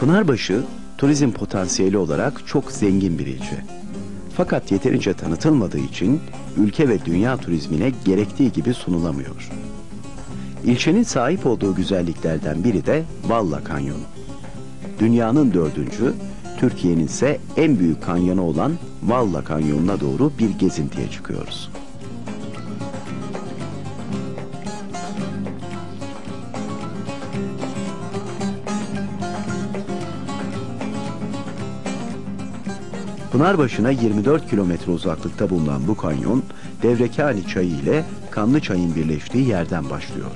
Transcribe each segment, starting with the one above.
Pınarbaşı turizm potansiyeli olarak çok zengin bir ilçe. Fakat yeterince tanıtılmadığı için ülke ve dünya turizmine gerektiği gibi sunulamıyor. İlçenin sahip olduğu güzelliklerden biri de Valla Kanyonu. Dünyanın dördüncü, Türkiye'nin ise en büyük kanyonu olan Valla Kanyonu'na doğru bir gezintiye çıkıyoruz. Pınarbaşı'na 24 kilometre uzaklıkta bulunan bu kanyon, Devrekani Çayı ile Kanlı Çay'ın birleştiği yerden başlıyor.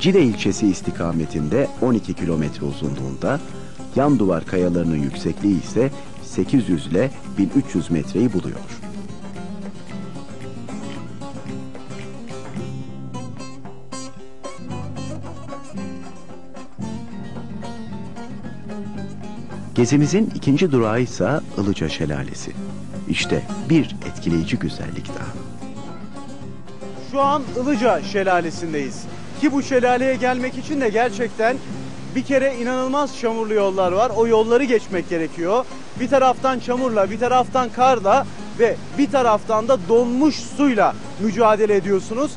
Cide ilçesi istikametinde 12 kilometre uzunluğunda, yan duvar kayalarının yüksekliği ise 800 ile 1300 metreyi buluyor. Gezimizin ikinci durağı ise Ilıca Şelalesi. İşte bir etkileyici güzellik daha. Şu an Ilıca Şelalesi'ndeyiz. Ki bu şelaleye gelmek için de gerçekten bir kere inanılmaz çamurlu yollar var. O yolları geçmek gerekiyor. Bir taraftan çamurla, bir taraftan karla ve bir taraftan da donmuş suyla mücadele ediyorsunuz.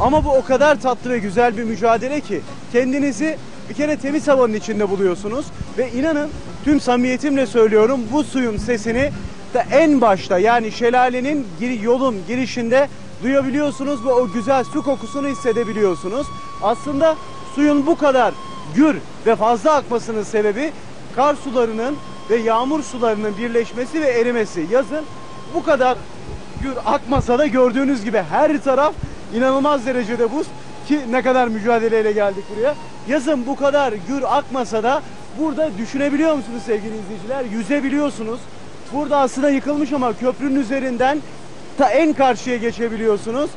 Ama bu o kadar tatlı ve güzel bir mücadele ki kendinizi bir kere temiz havanın içinde buluyorsunuz ve inanın tüm samimiyetimle söylüyorum bu suyun sesini de en başta yani şelalenin giri- yolun girişinde duyabiliyorsunuz ve o güzel su kokusunu hissedebiliyorsunuz. Aslında suyun bu kadar gür ve fazla akmasının sebebi kar sularının ve yağmur sularının birleşmesi ve erimesi. Yazın bu kadar gür akmasa da gördüğünüz gibi her taraf inanılmaz derecede buz ki ne kadar mücadeleyle geldik buraya. Yazın bu kadar gür akmasa da burada düşünebiliyor musunuz sevgili izleyiciler? Yüzebiliyorsunuz. Burada aslında yıkılmış ama köprünün üzerinden ta en karşıya geçebiliyorsunuz.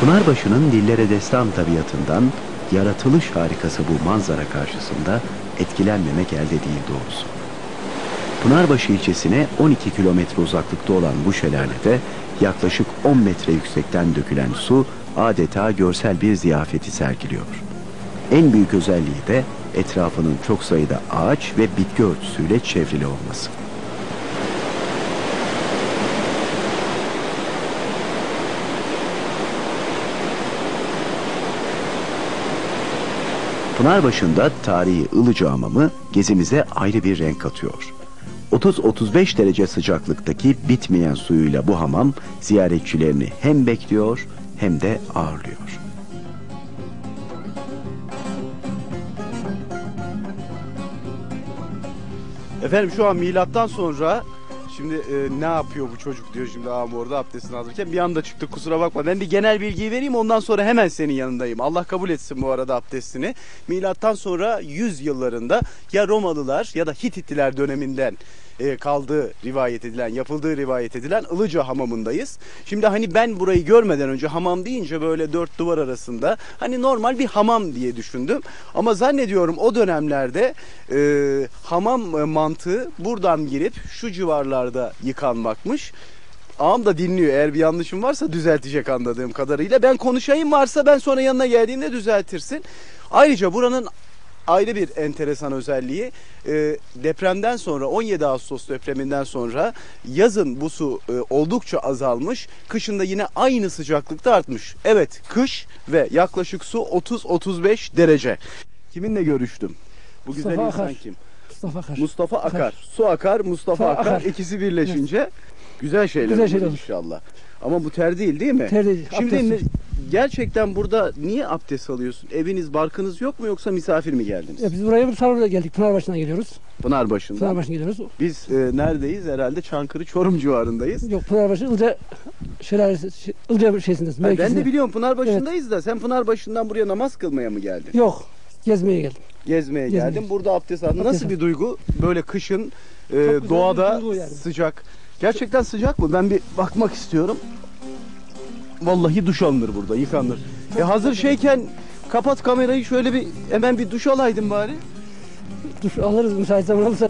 Pınarbaşı'nın dillere destan tabiatından yaratılış harikası bu manzara karşısında etkilenmemek elde değil doğrusu. Pınarbaşı ilçesine 12 kilometre uzaklıkta olan bu şelalede yaklaşık 10 metre yüksekten dökülen su adeta görsel bir ziyafeti sergiliyor. En büyük özelliği de etrafının çok sayıda ağaç ve bitki örtüsüyle çevrili olması. Pınarbaşı'nda tarihi Ilıca Hamamı gezimize ayrı bir renk katıyor. 30-35 derece sıcaklıktaki bitmeyen suyuyla bu hamam ziyaretçilerini hem bekliyor hem de ağırlıyor. Efendim şu an milattan sonra şimdi e, ne yapıyor bu çocuk diyor şimdi ağam orada abdestini alırken bir anda çıktı kusura bakma. Ben bir genel bilgiyi vereyim ondan sonra hemen senin yanındayım. Allah kabul etsin bu arada abdestini. Milattan sonra 100 yıllarında ya Romalılar ya da Hititliler döneminden e, kaldığı rivayet edilen, yapıldığı rivayet edilen Ilıca hamamındayız. Şimdi hani ben burayı görmeden önce hamam deyince böyle dört duvar arasında hani normal bir hamam diye düşündüm. Ama zannediyorum o dönemlerde e, hamam e, mantığı buradan girip şu civarlarda yıkanmakmış. Ağam da dinliyor. Eğer bir yanlışım varsa düzeltecek anladığım kadarıyla. Ben konuşayım varsa ben sonra yanına geldiğimde düzeltirsin. Ayrıca buranın ayrı bir enteresan özelliği e, depremden sonra 17 Ağustos depreminden sonra yazın bu su e, oldukça azalmış. Kışında yine aynı sıcaklıkta artmış. Evet kış ve yaklaşık su 30-35 derece. Kiminle görüştüm? Bu güzel Mustafa insan Akar. kim? Mustafa Akar. Mustafa Akar. Akar. Su akar, Mustafa akar. Akar. İkisi birleşince güzel şeyler Güzel olur şeyler olur. inşallah. Ama bu ter değil değil mi? Ter değil, Şimdi abdest ne- gerçekten burada niye abdest alıyorsun? Eviniz, barkınız yok mu yoksa misafir mi geldiniz? Ya biz buraya bir sarıya geldik. Pınarbaşı'na geliyoruz. Pınarbaşı'ndan. Pınarbaşı'na geliyoruz. Biz e, neredeyiz? Herhalde Çankırı, Çorum civarındayız. Yok Pınarbaşı Ilca şelalesi, şey- Ilca şeysindeyiz. Ha, ben de biliyorum Pınarbaşı'ndayız da sen Pınarbaşı'ndan buraya namaz kılmaya mı geldin? Yok. Gezmeye geldim. Gezmeye Gezmeye. geldim. Burada abdest aldın. Abdest Nasıl bir duygu? Böyle kışın e, güzel bir doğada duygu yani. sıcak. Gerçekten sıcak mı? Ben bir bakmak istiyorum. Vallahi duş alınır burada, yıkanır. E hazır şeyken kapat kamerayı şöyle bir hemen bir duş alaydın bari. Duş alırız müsait zaman olursa.